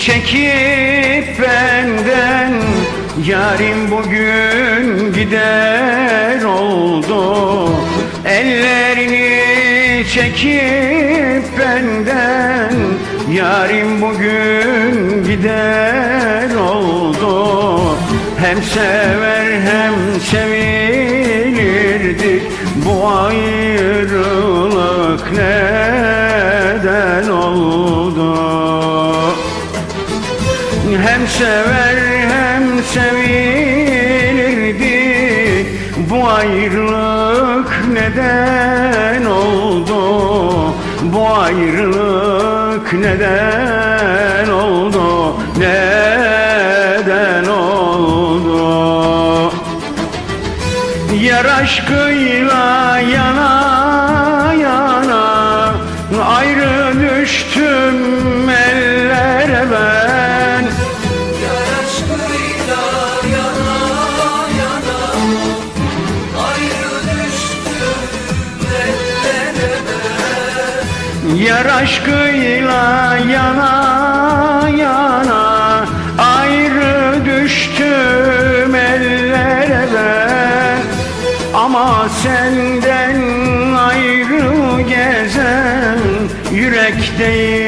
çekip benden Yarim bugün gider oldu. Ellerini çekip benden Yarim bugün gider oldu. Hem sever hem sevilirdik Bu ayrılık neden oldu hem sever hem sevilirdi Bu ayrılık neden oldu? Bu ayrılık neden oldu? Neden oldu? Yer aşkıyla yana düştüm Yar aşkıyla yana yana Ayrı düştüm ellere ben. Yana yana Ayrı düştüm ellere Ama senden ayrı gezen Yürek değil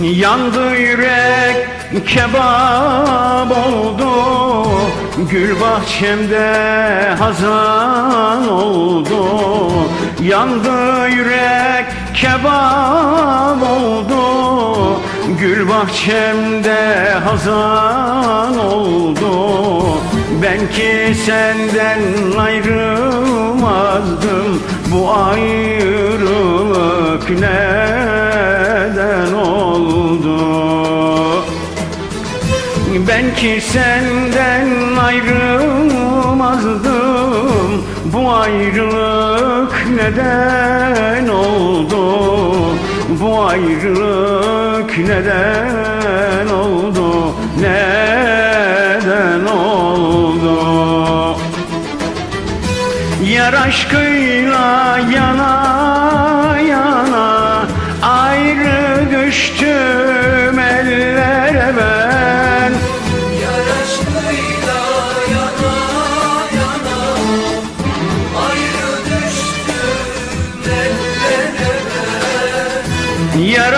Yandı yürek kebap oldu. Gül bahçemde hazan oldu. Yandı yürek kebap oldu. Gül bahçemde hazan oldu. Ben ki senden ayrılmazdım. Bu ayrılık neden ki senden ayrılmazdım. Bu ayrılık neden oldu? Bu ayrılık neden oldu? Neden oldu? Yer aşkıyla yana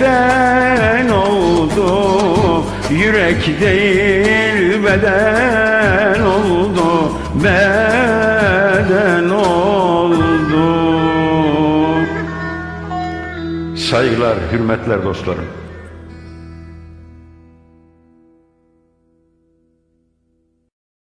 beden oldu? Yürek değil beden oldu. Beden oldu. Saygılar, hürmetler dostlarım.